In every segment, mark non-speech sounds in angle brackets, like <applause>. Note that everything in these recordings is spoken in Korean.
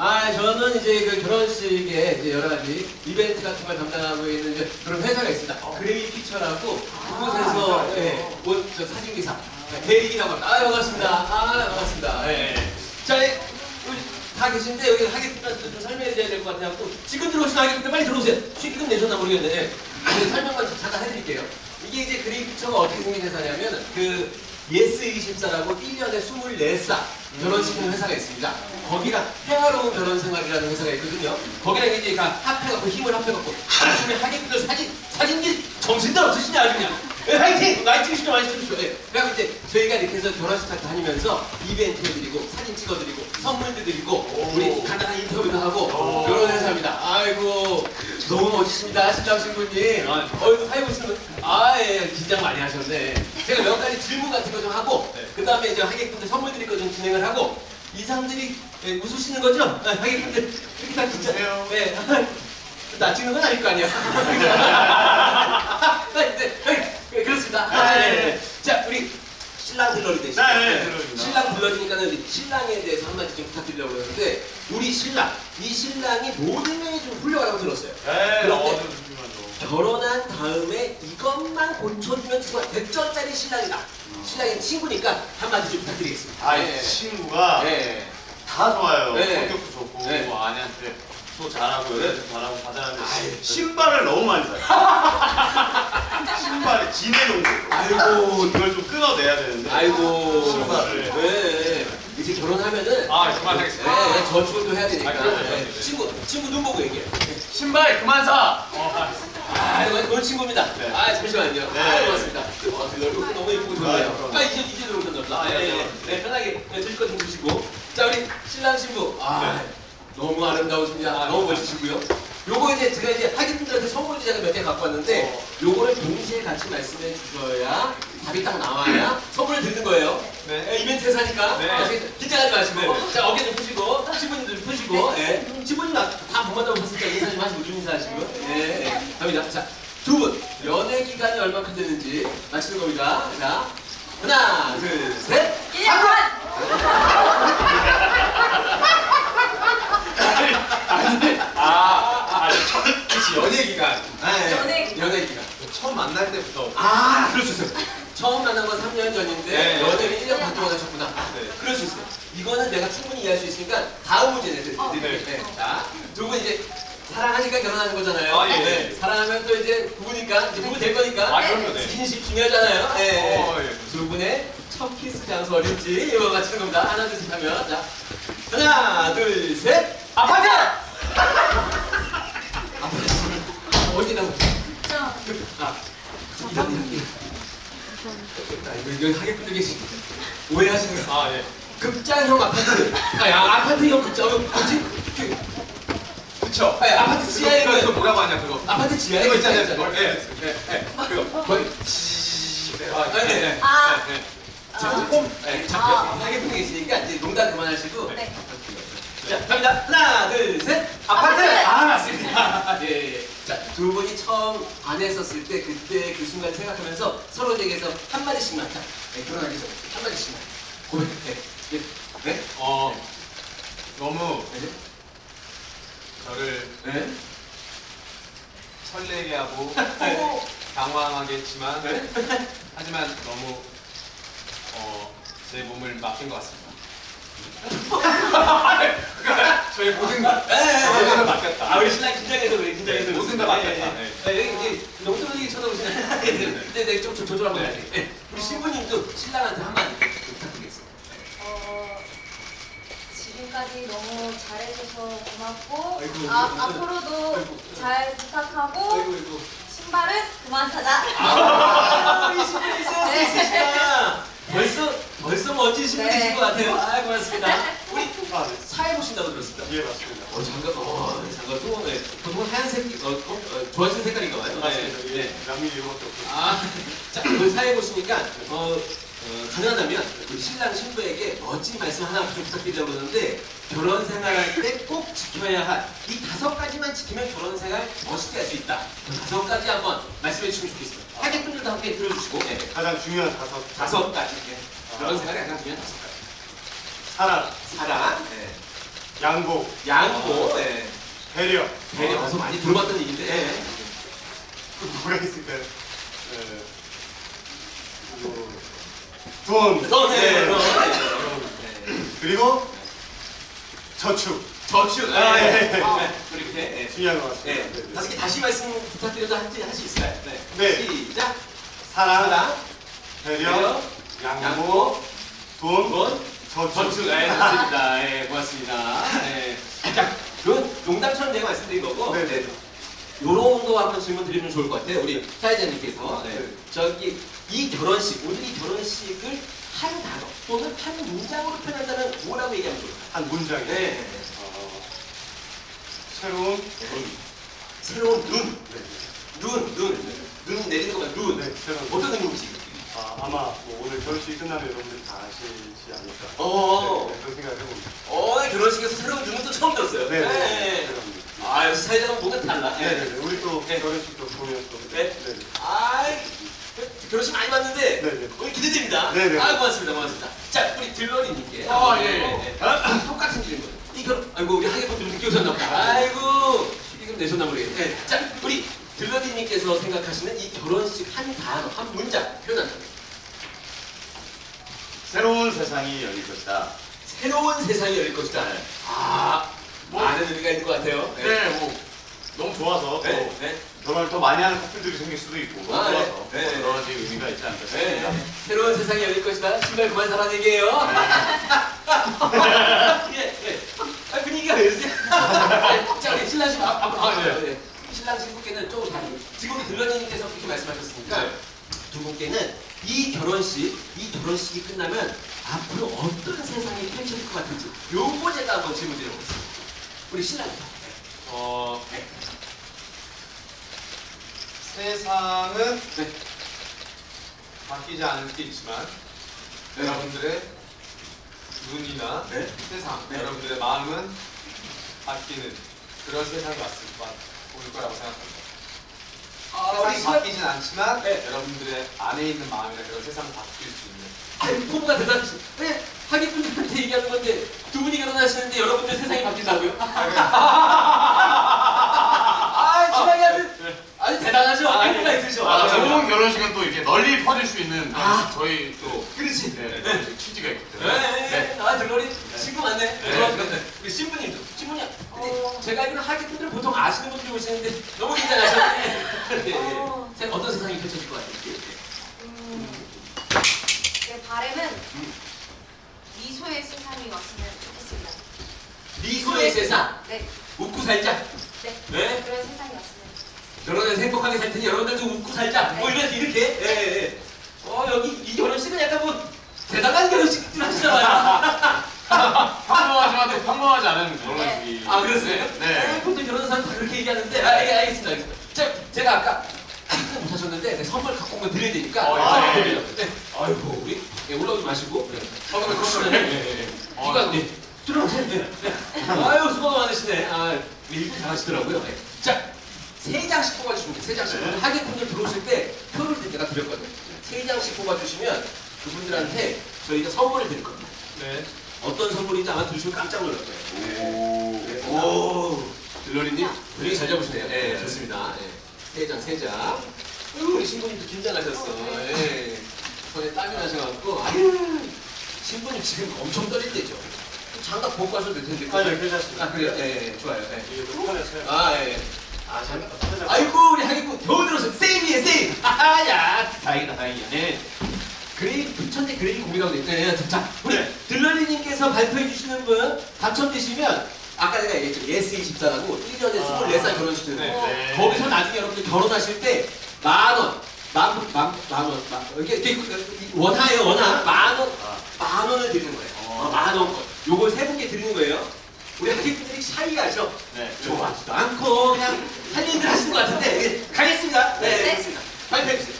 아, 저는 이제 그 결혼식에 이제 여러 가지 이벤트 같은 걸 담당하고 있는 이제 그런 회사가 있습니다. 그레이 피처라고 그곳에서 예, 온, 저 사진 기사 네, 대리기라고 합니다. 아, 반갑습니다. 아, 반갑습니다. 예. 자, 예, 우리 다 계신데 여기 하객분들 좀 설명해 드려야 될 것 같아갖고 지금 들어오신 하객분들 빨리 들어오세요. 취금 내셨나 모르겠는데 예. 그 설명만 잠깐 해드릴게요. 이게 이제 그레이 피처가 어떻게 생긴 회사냐면 그 예스24라고 1년에 24쌍 결혼시키는 회사가 있습니다. 거기가 평화로운 결혼 생활이라는 회사가 있거든요. 거기랑 이제 다 합해갖고 힘을 합해갖고 요즘에 하객분들 사진, 사진기 정신들 없으시냐 아주 그냥. 예, 화이팅! 많이 찍으시죠, 많이 찍으시죠. 예. 그래서 이제 저희가 이렇게 해서 결혼식 딱 다니면서 이벤트 해드리고 사진 찍어드리고 선물도 드리고 우리 간단한 인터뷰도 하고 그런 회사입니다. 아이고 너무 멋지십니다, 신장 신부님. 아, 어, 사회 보시는 아, 예, 긴장 많이 하셨네. 제가 몇 가지 질문 같은 거 좀 하고, 그 다음에 이제 하객분들 선물 드릴 거 좀 진행을 하고, 이 사람들이 예, 웃으시는 거죠? 아, 하객분들 이렇게 다 진짜. 네. <laughs> 나 찍는 건 아닐 거 아니야. <laughs> 네, 네, 네, 그렇습니다. 아, 네, 네. 자, 우리 신랑 들러리 되시죠? 네, 네, 들러리입니다. 신랑 들러리니까는 우리 신랑에 대해서 한마디 좀 부탁드리려고 그러는데, 우리 신랑, 이 신랑이 모든 면이 좀 훌륭하다고 들었어요. 네, 그런데. 결혼한 다음에 이것만 고쳐주면 정말 100점짜리 신랑이다. 신랑이 친구니까 한마디 좀 부탁드리겠습니다. 아, 네. 이 친구가 네. 다 좋아요. 네. 성격도 좋고, 네. 뭐 아내한테 또 잘하고, 여자한테 잘하고 다 잘하는데. 신발을 너무 많이 사요. <laughs> 신발에 진해용도. 아이고, 이걸 좀 끊어내야 되는데. 아이고. 신발을. 네. 이제 결혼하면은 아, 네, 그만하겠습니다. 네, 저축도 해야 되니까. 아, 그럼요, 네. 그럼요. 친구, 친구 눈 보고 얘기해. 신발 그만 사. 아, 이거 좋은 친구입니다. 네. 아, 잠시만요. 네. 아, 고맙습니다. 어, 그 얼굴 너무 예쁘고 좋네요. 아, 아, 이제, 이제 들어오셨나 보다. 아, 네, 네, 네, 네, 편하게 네, 드실 거좀 드시고. 자, 우리 신랑 신부. 아, 너무 아름다우십니다. 아, 너무 네. 멋지시고요. 요거 이제 제가 이제 하객분들한테 선물 제가 몇 개 갖고 왔는데 요거를 동시에 같이 말씀해 주셔야 답이 딱 나와야 선물을 드리는 거예요. 네. 네, 이벤트 회사니까 네. 아, 긴장하지 마시고 네. 자 어깨 좀 푸시고 신부님도 좀 푸시고 예. 신부님 다못 만나고 오셨으니까 인사 좀 하시고 준 인사 하시고 예, 예. 갑니다 자두 분 연애 기간이 얼마큼 되는지 맞히는 겁니다 자 하나 둘 셋 1년 반! 아, 아, 첫, 그치, 연예 기간. 연애 기간. 연애 기간 처음 만날 때부터. 아 그럴 수 있어요 처음 만난 건 3년 전인데 네. 연애를 1년 반 동안 하셨구나 네. 그럴 수 있어요 이거는 내가 충분히 이해할 수 있으니까 다음 문제 내드릴게요 어, 네. 네. 자 두 분 이제 사랑하니까 결혼하는 거잖아요 아, 예, 네. 예. 사랑하면 또 이제 부부니까 이제 부부 될 거니까 아, 그럼요, 네. 스킨십 중요하잖아요 네. 어, 예. 두 분의 첫 키스 장소 어딘지 이거 맞히는 겁니다 하나 둘 셋 하면 자 하나 둘 셋 아파트! 아파트 어디라고 저 아, 좀 이런 이런 아, 이거 이거 하객분들 계시 오해하시는 거. 아, 예. 극장형 아파트. 아, 야, 아파트형 극장형 뭐지? 그, 그쵸. 아, 아파트 지하에 그거, 그거 있는 뭐라고 하냐, 그거. 아파트 지하에 그거 있잖아요. 있잖아요. 그거. 예. 네, 네. 그거. 거의 네, 아, 네, 네. 네. 아. 네, 네. 자, 홈. 네, 자, 아. 하객분 계시니까 이제 농담 그만하시고. 네. 자, 갑니다. 하나, 둘, 셋. 아파트! 아, 맞습니다. 예, 예. 자, 두 분이 처음 반했었을 때 그때 그 순간 생각하면서 서로에게서 한 마디씩만 자, 네, 결혼하기 전에 한 마디씩만 고백. 네, 네, 네, 어, 너무 네, 저를 네. 설레게 하고 오. 당황하게 했지만 네. 하지만 너무 어, 제 몸을 맡긴 것 같습니다. <laughs> 저희 모든 걸 네, 네, 네. 모든 걸 맡겼다. 아, 우리 신랑 긴장해서 그래, 긴장해서 네. 모든 걸 맡겼다. 네, 네. 네. 네, 여기 이제 너무 떨어지게 쳐다보시네. 네, 네, 네, 좀, 좀 조절 한번 네. 네. 우리 신부님도 신랑한테 한마디 부탁드리겠습니다. 어, 지금까지 너무 잘해줘서 고맙고 아이고, 아, 아이고. 앞으로도 아이고. 잘 부탁하고 아이고, 아이고. 신발은 그만 사자 아, 우리 신부님 센스 네. 있으시다. 벌써, 벌써 멋진 신부님이신 네. 것 같아요. 아, 고맙습니다. 아, 네. 사회 보신다고 들었습니다. 예, 맞습니다. 어, 장갑, 어, 네, 장갑 또, 네. 보통은 하얀색, 어, 어, 어, 좋아하시는 색깔인가 봐요. 맞습니다. 네. 예, 남이 이거밖에 없고. 아, <laughs> 자, 오늘 사회 보시니까, 어, 어, 가능하다면 우리 신랑 신부에게 멋진 말씀 하나 좀 부탁드리려고 그러는데 결혼 생활할 때 꼭 지켜야 할 이 다섯 가지만 지키면 결혼 생활 멋있게 할 수 있다. 그 다섯 가지 한번 말씀해 주시면 좋겠습니다. 하객분들도 함께 들어주시고, 네. 가장 중요한 다섯. 다섯 가지. 네. 결혼 생활의 가장 중요한 다섯 가지. 사랑, 사랑, 네. 양보, 양보, 예. 배려. 배려 어서 많이 들어봤던 얘기인데. 예. 또 뭐가 있을까요? 네. 그리고 돈. 돈, 예. 네. 돈, 예. 그리고 저축. 저축, 아, 예. 예. 아, 그렇게. 예. 중요한 것 같습니다. 네. 네, 네. 개 다시 말씀 부탁드려도 할수 있을까요? 네. 네. 시작. 사랑, 사랑, 배려, 배려, 양보, 양보, 돈, 돈, 저축. 전축. 네, 좋습니다. 예, 고맙습니다. 예. 자, 그건 농담처럼 제가 말씀드린 거고. 네, 네. 네. 요런 거 한번 질문 드리면 좋을 것 같아요. 우리 사회자님께서. 네. 네. 저기, 이 결혼식, 오늘 이 결혼식을 한 단어 또는 한 문장으로 표현한다면 뭐라고 얘기하면 좋을까요? 한 문장에 네. 어, 새로운 돈. 새로운 눈. 네. 눈, 눈. 눈 내리는 것만 눈. 네, 새로운 어떤 의미인지. 아, 아마 뭐 오늘 결혼식이 끝나면 여러분들이 다 아시지 않을까. 어. 네, 네, 그런 생각을 해봅니다. 어, 결혼식에서 새로운 또 처음 들었어요. 네, 네. 네. 새로운 아, 역시 사회자는 뭔가 달라. 네, 네, 네. 우리 또 네. 결혼식도 보면 또. 네. 네. 네. 아이, 결혼식 많이 봤는데 네, 네. 오늘 기대됩니다. 네, 네. 아, 고맙습니다, 고맙습니다. 자, 우리 들러리님께 아, 예, 예. 네. 똑같은 질문. 이 결혼, 아이고 우리 하객분들 늦게 오셨나 보다. 아이고, 축의금 내셨나 모르겠네. 네. 자, 우리 들러리님께서 생각하시는 이 결혼식 한 단어, 한 문장 표현한다면 새로운 세상이 열릴 것이다. 새로운 세상이 열릴 것이다. 아, 뭐- 많은 의미가 있는 것 같아요. 네, 뭐 너무 좋아서 네, 또 네. 결혼을 더 많이 하는 커플들이 생길 수도 있고 너무 아, 네. 좋아서 네. 여러 가지 의미가 있지 않을까 네. 싶습니다. 새로운 세상이 열릴 것이다. 신발 그만 사라는 얘기예요. <laughs> 예, 예. 아, 분위기가 왜 이러지? <laughs> 자, 우리 신랑 신부 앞, 앞으로 아, 가세요. 네. 신랑 신부께는 조금 다른. 지금 들러님께서 그렇게 말씀하셨으니까 네. 두 분께는 이 결혼식, 이 결혼식이 끝나면 앞으로 어떤 세상이 펼쳐질 것 같은지 요거 제가 한번 질문 드려보겠습니다. 우리 신랑부터. 어, 네. 세상은 네. 바뀌지 않을 수도 있지만 네. 여러분들의 눈이나 네. 세상, 네. 여러분들의 마음은 바뀌는 그런 세상이 왔을 것, 올 거라고 생각합니다. 아, 우리 세상이 신랑 바뀌진 않지만 네. 여러분들의 안에 있는 마음이나 그런 세상은 바뀔 수 있는 부부가 대단하시. 왜 하객 분들한테 얘기하는 건데 두 분이 결혼하시는데 여러분들 세상이 바뀐다고요? 아, 친하게 하는. 아니 대단하죠. 아, 아이가 예. 있으셔. 아, 좋은 결혼식은 또 이렇게 널리 퍼질 수 있는 아. 저희 또 그렇지. 네, 네. 취지가 있기 네, 때문에 네, 네. 아, 들러리 친구 많네. 네. 우리 신부님도. 제가 알기로 하객분들 보통 아시는 분들이 오시는데 너무 긴장하셨네. 네. 어. 세- 어떤 세상이 펼쳐질 것 같아요? 음, 내 바람은 미소의 세상이 왔으면 좋겠습니다. 미소의 세상. 네, 웃고 살자. 네, 네. 그런 세상이 왔으면. 결혼해서 행복하게 살 테니 여러분들도 웃고 살자. 뭐 이렇게 이렇게. 예, 예. 어 여기 이 결혼식은 약간 뭐 대단한 결혼식들 하시잖아요. <laughs> 평범하지 않은 결혼식이 아 그랬어요? 네. 보통 결혼한 사람 다 그렇게 얘기하는데 아, 예, 알겠습니다. 알겠습니다. 자, 제가 아까 못 하셨는데 네, 선물 갖고 온거 드려야 되니까 어, 아, 예. 네. 아이고 우리 예, 올라오지 마시고 네. 선물 그러시네. 그러시네. 예, 예. 이거 네. 들어오세요. 네. 네. 아유 수고가 많으시네. 아 일도 잘하시더라고요. 네. 자. 세 장씩 뽑아주시면 돼요. 세 장씩. 네. 하객분들 들어오실 때 표를 내가 드렸거든요. 세 장씩 뽑아주시면 그분들한테 저희가 선물을 드릴 겁니다. 네. 어떤 선물인지 아마 들으시면 깜짝 놀랄 거예요. 오. 네. 오, 들러리님 분위기 잘 잡으시네요. 네, 좋습니다. 네. 세 장, 세 장. 아이고, 우리 신부님도 긴장하셨어. 네. 손에 땀이 나셔갖고. 아유, 신부님 지금 엄청 떨릴 때죠. 장갑 벗고 하셔도 될 텐데. 아니요, 괜찮습니다. 아, 그래요? 예, 예, 좋아요. 예. 이게. 아, 예. 아, 잘. 아이고, 우리 하객분 겨우 들어서 세이브예, 세이브. 아, 야, 다행이다, 다행이야. 네. 그레이, 부천대 그레이 고민하고 있네. 자, 우리 네. 들러리님께서 발표해 주시는 분 당첨되시면 아까 내가 얘기했죠. 예스24라고 1년에 아. 24살 결혼식 네, 네, 네. 거기서 나중에 여러분들 결혼하실 때 만 원, 만, 만, 만 원, 만, 이게, 이게 원하예요, 원하. 만 원, 아. 만 원을 드리는 거예요. 어, 만 원. 요걸 세 분께 드리는 거예요. 우리 학생분들이 샤이가죠. 네. 좋아하지도 않고 그냥 할 얘기를 하시는 것 같은데 예, 가겠습니다. 네, 네. 알겠습니다. 발표해 주세요.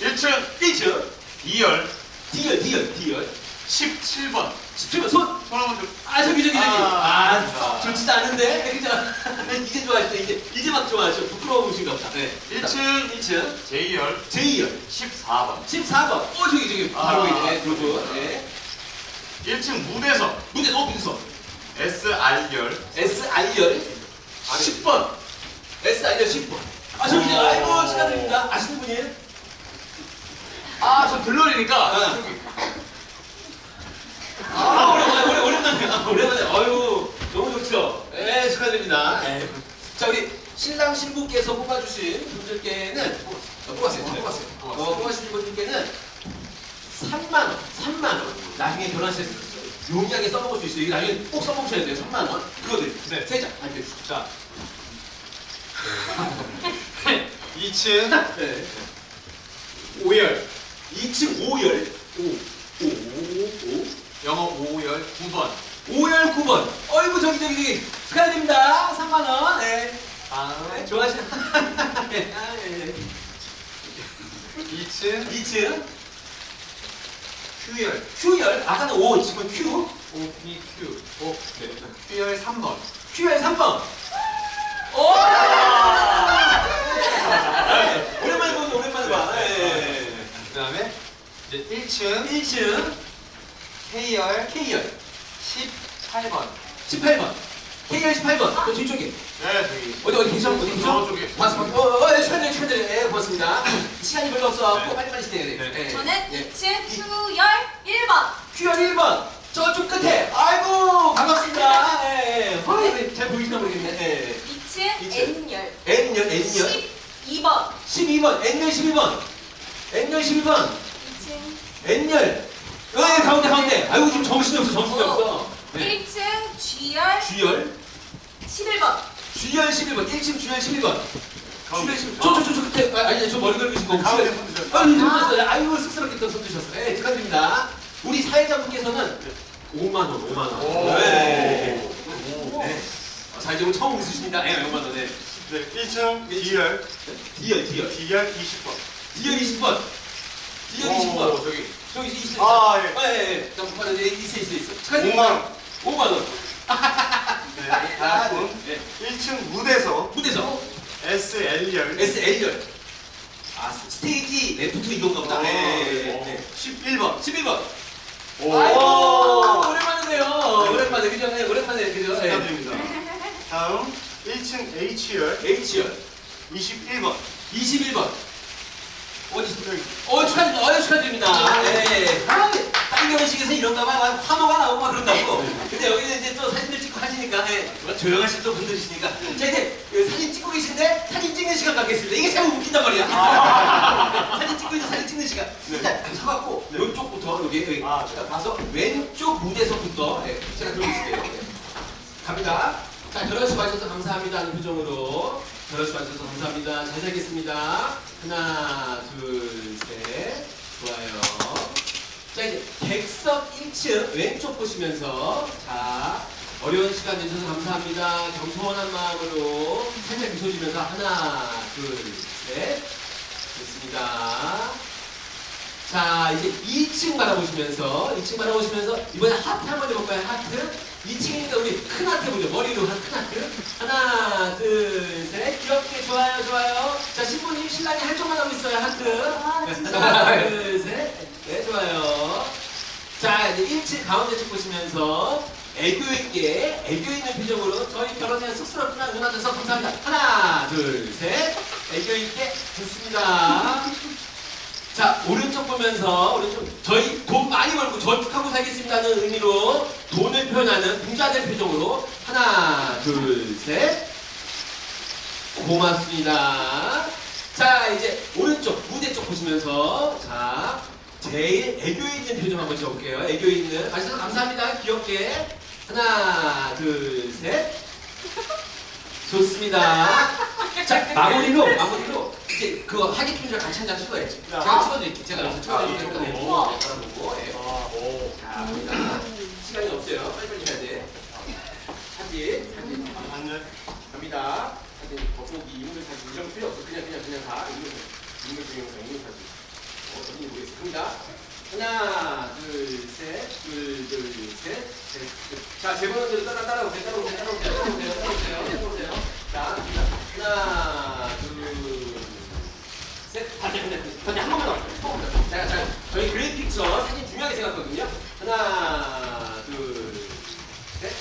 네. 1층 1층 D열 디얼, 디얼, 디얼. 17번 17번 손. 손 한번 들아 저기 저기 저기. 아, 아, 좋지도 않은데 <laughs> 그죠? 이제 좋아하시죠. 이제 이제 막 좋아하죠. 부끄러우신가 보다. 네. 1층 1층 J열 J열 14번 14번. 어 저기 저기 바로 아. 있네 두 분. 네. 1층 무대석 무대 어 무대서. SR열 SI열 10번. SI열 10번. 아, 저기 이제 아이고 축하드립니다. 아시는 분이에요? 아, 저 들러리니까 아. 아, 오랜만에, 오랜, 오랜만에, 아, 오랜만에. 아유, 너무 좋죠? 네, 축하드립니다. 네. 자, 우리 신랑 신부께서 뽑아주신 분들께는, 어, 뽑았어요, 뽑았어요. 어, 뽑아주신 분들께는 3만 원, 3만 원. 나중에 결혼하실 때 용이하게 써먹을 수 있어요. 이거 나중에 꼭 써먹으셔야 돼요, 3만 원. 그거 드립니다. 네. 세 장, 알려주시죠. 자. <laughs> 2층 네. 5열 2층 5열. 5, 5, 5, 영어 5열 9번 5열 9번. 어이구, 저기, 저기, 저기. 축하드립니다. 3만원. 네. 네, 좋아하시는. 네. 아, 네. 2층 2층 Q열 Q열. 아까는 5, 지금 Q. OPQ 오, 네. Q열 3번 Q열 3번. 오! 네. 오랜만에 보는 오랜만에 봐. 네. 그 다음에 이제 1층 1층 K열 K열 18번 18번. K열 18번. 그 뒤쪽에. 네 저기 어디 어디 계셔? 어디 계셔? 저쪽에. 봤어. 어, 어, 예, 축하드려요. 축하드려요. 예, 고맙습니다. 시간이 별로 없어갖고 네. 빨리빨리 시대야 돼. 네. 예. 저는 예. 2층 Q열 1번. Q열 1번. 저쪽 끝에. 아이고, 반갑습니다. 예, 예. 어, 잘 보이시나 모르겠네. 예. 2층 이층. N열 N열, N열. 12번. 12번. N열 12번. N열 12번. 2층 N열. 어, 예, 가운데, 가운데. 아이고, 지금 정신이 없어, 정신이 없어. 네. 1층 G열 G열. 11번. G열 11번. 1층 G열 11번. 가운데. G열 11번. 저, 저, 저, 저 끝에. 아, 아니, 저 머리 긁으신 거. 가운데 G열. 손 드셨어요. 아유, 손드셨어요. 아이고, 쑥스럽게 또 손드셨어요. 네, 축하드립니다. 우리 사회자분께서는 5만원, 5만원. 오. 네. 네. 사회자분 처음 웃으십니다. 네, 5만원. 네. 네, 1층 D열, 디얼, 디얼. D열 20번. 디얼 20번. 디얼 오, 20번. 저기 저기 있어. 아, 예. 예, 예, 예. 잠깐만, 예, 있어, 있어, 있어. 5만 원. 5만 원. <laughs> 네, 다음 네. 1층 무대석 무대서 SL열 SL열. 아, 스테이지 레프트 이건가 보다. 아, 네, 네. 네. 11번. 11번. 오. 아이고, 오랜만이네요. 오랜만에, 그죠? 네, 오랜만에, 그죠? 네. 축하드립니다. 다음 1층 H열 H열. 21번. 21번. 어디. 어, 축하드립니다. 어, 축하드립니다. 네. 아, 다른 결혼식에서 이런가 봐. 막 환호가 나오고 막 그런다고. 근데 여기는 이제 또 사진들 찍고 하시니까, 네. 뭐 조용하신 또 분들이시니까. 자, 이제 그 사진 찍고 계신데 사진 찍는 시간 갖겠습니다. 이게 참 웃긴단 말이야. <laughs> 사진 찍고 있는 사진 찍는 시간. 일단 서갖고, 네. 왼쪽부터, 여기, 여기. 아, 자, 봐서 왼쪽 무대서부터 네, 제가 들고 있을게요. 네. 갑니다. 자, 결혼식 와주셔서 감사합니다. 하는 표정으로. 결혼식 와주셔서 감사합니다. 잘 살겠습니다. 하나, 둘, 셋. 좋아요. 자, 이제 객석 1층 왼쪽 보시면서 자, 어려운 시간 내주셔서 감사합니다. 겸손한 마음으로 살짝 미소 지면서 하나, 둘, 셋. 됐습니다. 자, 이제 2층 바라보시면서 2층 바라보시면서 이번에 하트 한번 해볼까요? 하트. 2층이니까 우리 큰 하트 보죠. 머리로 한 큰 하트. 하나, 둘, 셋. 귀엽게 좋아요, 좋아요. 자, 신부님, 신랑이 한쪽만 하고 있어요. 하트. 아, 진짜. 하나, 둘, 셋. 네, 좋아요. 자, 이제 1층 가운데 쪽 보시면서 애교 있게, 애교 있는 표정으로 저희 결혼에 쑥스럽지만 응원해주셔서 감사합니다. 하나, 둘, 셋. 애교 있게 좋습니다. 자 오른쪽 보면서 오른쪽 저희 돈 많이 벌고 저축하고 살겠습니다는 의미로 돈을 표현하는 부자들 표정으로 하나 둘 셋 고맙습니다. 자 이제 오른쪽 무대 쪽 보시면서 자 제일 애교 있는 표정 한번 지어볼게요. 애교 있는 아시죠? 감사합니다. 귀엽게 하나 둘 셋 좋습니다. 자 마무리로 마무리로 이제 그거 하객 표정 같이 한장 찍어야지. 야. 제가 찍어드릴게요. 제가 여기서 아, 찍어드릴게요. 이쪽으로. 네, 뭐. 예. 아, 오. 자, 갑니다. 시간이 없어요. 빨리빨리 해야 돼. 사진, 사진 갑니다. 사진 겉보기 인물 사진 이런 거 필요 없어. 그냥 그냥 그냥 다 인물 사진. 인물 동영상 인물 사진. 어, 어딘지 모르겠어. 갑니다. 하나, 둘, 셋, 둘, 둘, 셋, 셋. 넷. 자, 제 번호대로 따라 따라오세요. 따라오세요. 따라오세요. 따라오세요. 따라오세요. 따라오세요. 자, 갑니다. 하나, 둘, 반대 반대 반대 한 번만 남았어요. 한 번만 남았어요. 제가 제가 저희 그래픽서 사진 중요하게 생각거든요. 하나 둘 셋.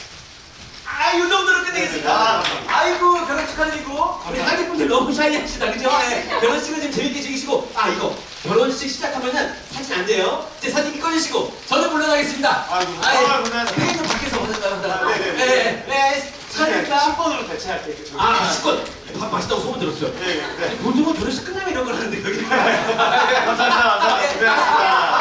아, 요 정도로 끝내겠습니다. 네, 네, 네. 아이고, 결혼 축하드리고, 우리 하객분들 너무 샤이하시다, 그죠? 아. 네. 결혼식은 좀 재밌게 즐기시고, 아, 이거, 결혼식 시작하면은 사진 안 돼요. 이제 사진 꺼주시고, 저는 물러나겠습니다. 아이고, 정말 고생하셨습니다. 회의는 밖에서 보셨다고 하더라고요. 아, 네, 네, 네. 네, 네. 사니까 그러니까. 10번으로 대체할 때 이렇게 아, 아, 식권! 밥 맛있다고 소문 들었어요. 네, 네. 네. 돈 주고 결혼식 끝나면 이런 걸 하는데 여기. 아, 네. 네, 감사합니다. 감사합니다. 고맙습니다